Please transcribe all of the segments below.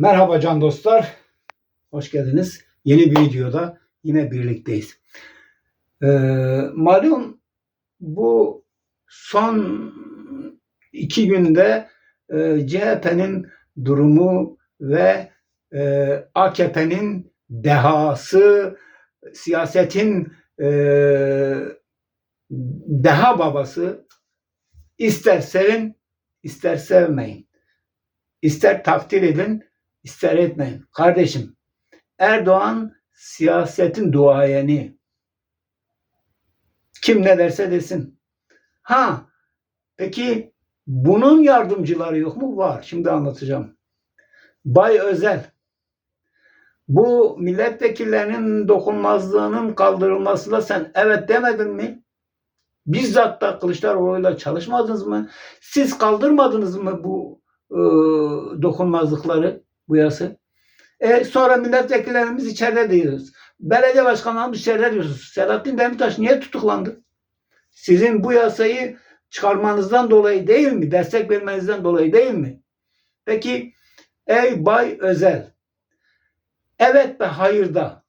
Merhaba can dostlar. Hoş geldiniz. Yeni bir videoda yine birlikteyiz. Ee, malum bu son iki günde e, CHP'nin durumu ve e, AKP'nin dehası, siyasetin e, deha babası ister sevin ister sevmeyin. İster takdir edin, ister etmeyin. Kardeşim, Erdoğan siyasetin duayeni. Kim ne derse desin. Ha, peki bunun yardımcıları yok mu? Var. Şimdi anlatacağım. Bay Özel, bu milletvekillerinin dokunmazlığının kaldırılmasına sen evet demedin mi? Bizzat da Kılıçdaroğlu'yla çalışmadınız mı? Siz kaldırmadınız mı bu e, dokunmazlıkları, bu yası? E, sonra milletvekillerimiz içeride diyoruz. Belediye başkanlarımız içeride diyorsunuz. Selahattin Demirtaş niye tutuklandı? Sizin bu yasayı çıkarmanızdan dolayı değil mi? Destek vermenizden dolayı değil mi? Peki ey Bay Özel evet ve hayırda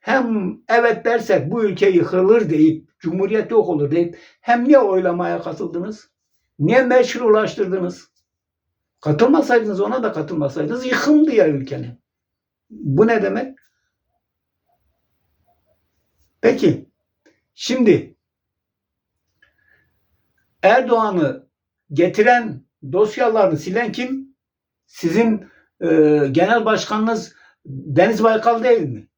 hem evet dersek bu ülke yıkılır deyip Cumhuriyet yok olur deyip hem niye oylamaya katıldınız? Niye meşrulaştırdınız? Katılmasaydınız ona da katılmasaydınız yıkımdı ya ülkenin. Bu ne demek? Peki şimdi Erdoğan'ı getiren dosyalarını silen kim? Sizin e, genel başkanınız Deniz Baykal değil mi?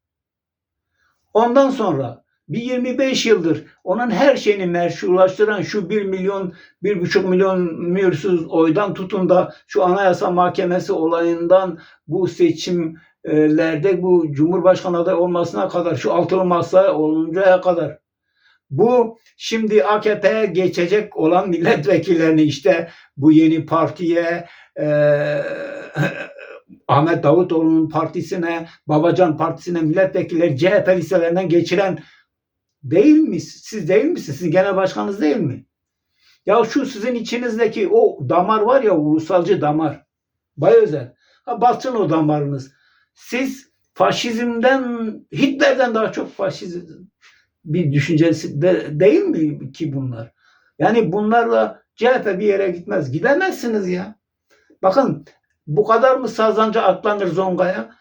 Ondan sonra bir 25 yıldır onun her şeyini meşrulaştıran şu 1 milyon, 1,5 milyon mühürsüz oydan tutun da şu anayasa mahkemesi olayından bu seçimlerde bu cumhurbaşkanı adayı olmasına kadar şu altılı masa oluncaya kadar bu şimdi AKP'ye geçecek olan milletvekillerini işte bu yeni partiye e, Ahmet Davutoğlu'nun partisine, Babacan partisine milletvekilleri CHP listelerinden geçiren değil mi? Siz değil misiniz? Siz genel başkanınız değil mi? Ya şu sizin içinizdeki o damar var ya ulusalcı damar. Bay Özel. Ha batsın o damarınız. Siz faşizmden, Hitler'den daha çok faşizm bir düşüncesi de, değil mi ki bunlar? Yani bunlarla CHP bir yere gitmez. Gidemezsiniz ya. Bakın bu kadar mı sazanca atlanır Zonga'ya?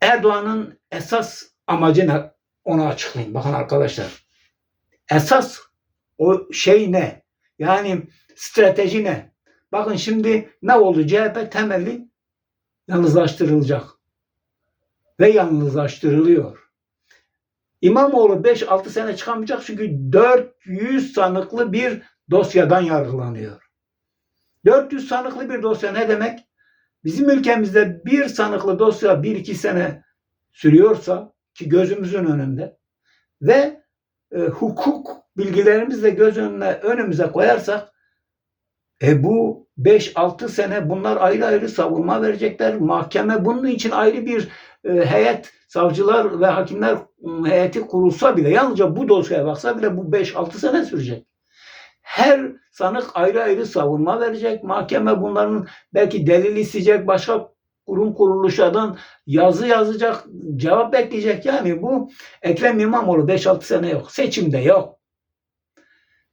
Erdoğan'ın esas amacı ne? Onu açıklayayım. Bakın arkadaşlar. Esas o şey ne? Yani strateji ne? Bakın şimdi ne oldu? CHP temelli yalnızlaştırılacak. Ve yalnızlaştırılıyor. İmamoğlu 5-6 sene çıkamayacak çünkü 400 sanıklı bir dosyadan yargılanıyor. 400 sanıklı bir dosya ne demek? Bizim ülkemizde bir sanıklı dosya 1-2 sene sürüyorsa ki gözümüzün önünde ve e, hukuk bilgilerimizi de göz önüne önümüze koyarsak e bu 5-6 sene bunlar ayrı ayrı savunma verecekler. Mahkeme bunun için ayrı bir e, heyet, savcılar ve hakimler heyeti kurulsa bile yalnızca bu dosyaya baksa bile bu 5-6 sene sürecek. Her sanık ayrı ayrı savunma verecek. Mahkeme bunların belki delil isteyecek, başka kurum kuruluşlardan yazı yazacak, cevap bekleyecek. Yani bu Ekrem İmamoğlu 5-6 sene yok. Seçimde yok.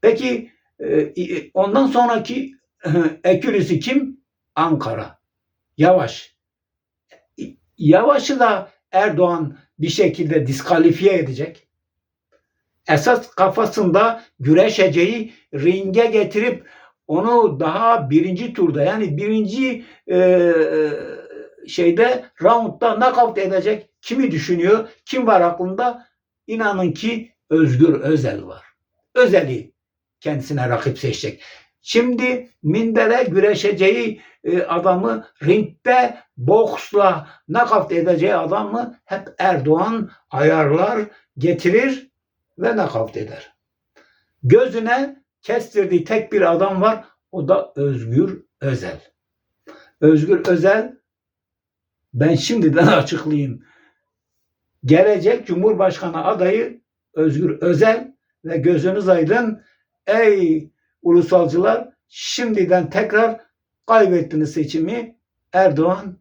Peki e, ondan sonraki ekürisi kim? Ankara. Yavaş. Yavaş'ı da Erdoğan bir şekilde diskalifiye edecek. Esas kafasında Güreş Ece'yi ringe getirip onu daha birinci turda yani birinci e, şeyde roundda knockout edecek kimi düşünüyor? Kim var aklında? İnanın ki Özgür Özel var. Özel'i kendisine rakip seçecek. Şimdi mindere güreşeceği e, adamı ringde boksla nakavt edeceği adamı hep Erdoğan ayarlar, getirir ve nakavt eder. Gözüne kestirdiği tek bir adam var. O da Özgür Özel. Özgür Özel ben şimdiden açıklayayım. Gelecek Cumhurbaşkanı adayı Özgür Özel ve gözünüz aydın ey ulusalcılar şimdiden tekrar kaybettiniz seçimi. Erdoğan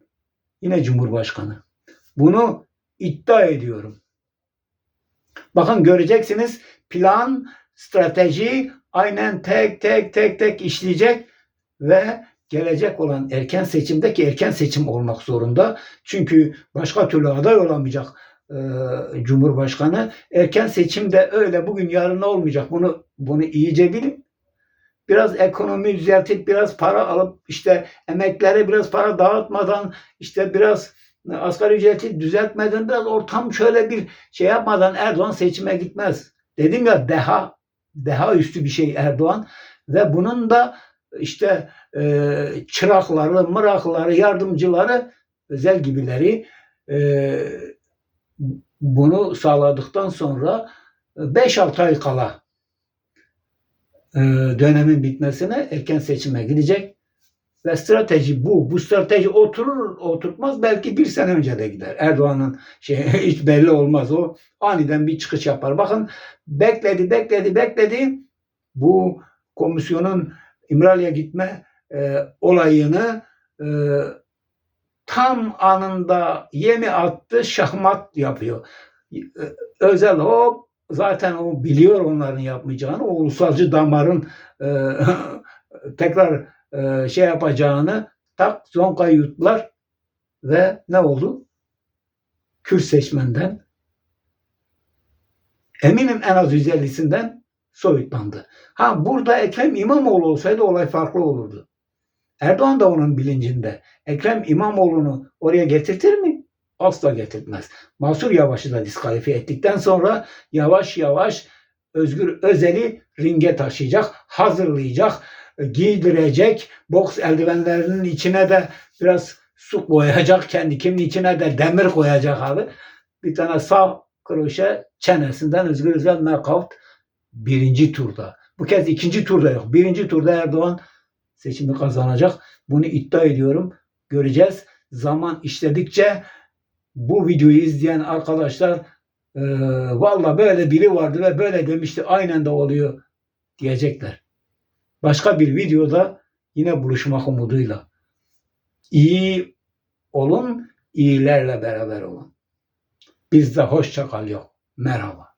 yine Cumhurbaşkanı. Bunu iddia ediyorum. Bakın göreceksiniz plan, strateji aynen tek tek tek tek işleyecek ve gelecek olan erken seçimde ki erken seçim olmak zorunda. Çünkü başka türlü aday olamayacak e, Cumhurbaşkanı. Erken seçimde öyle bugün yarın olmayacak. Bunu bunu iyice bilin. Biraz ekonomi düzeltip biraz para alıp işte emeklere biraz para dağıtmadan işte biraz asgari ücreti düzeltmeden biraz ortam şöyle bir şey yapmadan Erdoğan seçime gitmez. Dedim ya deha deha üstü bir şey Erdoğan ve bunun da işte e, çırakları, mırakları, yardımcıları, özel gibileri e, bunu sağladıktan sonra 5-6 ay kala e, dönemin bitmesine erken seçime gidecek ve strateji bu. Bu strateji oturur oturtmaz belki bir sene önce de gider. Erdoğan'ın şey hiç belli olmaz o aniden bir çıkış yapar. Bakın bekledi bekledi bekledi bu komisyonun İmralı'ya gitme e, olayını e, tam anında yemi attı şahmat yapıyor. E, Özel hop zaten o biliyor onların yapmayacağını. O ulusalcı damarın e, tekrar e, şey yapacağını tak zonkayı yuttular ve ne oldu? Kürt seçmenden eminim en az 150'sinden soyutlandı. Ha burada Ekrem İmamoğlu olsaydı olay farklı olurdu. Erdoğan da onun bilincinde. Ekrem İmamoğlu'nu oraya getirtir mi? Asla getirtmez. Mansur Yavaş'ı da diskalifiye ettikten sonra yavaş yavaş Özgür Özel'i ringe taşıyacak, hazırlayacak, giydirecek, boks eldivenlerinin içine de biraz su koyacak, kendi kimin içine de demir koyacak abi. Bir tane sağ kroşe çenesinden Özgür Özel knockout birinci turda. Bu kez ikinci turda yok. Birinci turda Erdoğan seçimi kazanacak. Bunu iddia ediyorum. Göreceğiz. Zaman işledikçe bu videoyu izleyen arkadaşlar e, valla böyle biri vardı ve böyle demişti aynen de oluyor diyecekler. Başka bir videoda yine buluşmak umuduyla. İyi olun, iyilerle beraber olun. Bizde hoşça kal yok. Merhaba.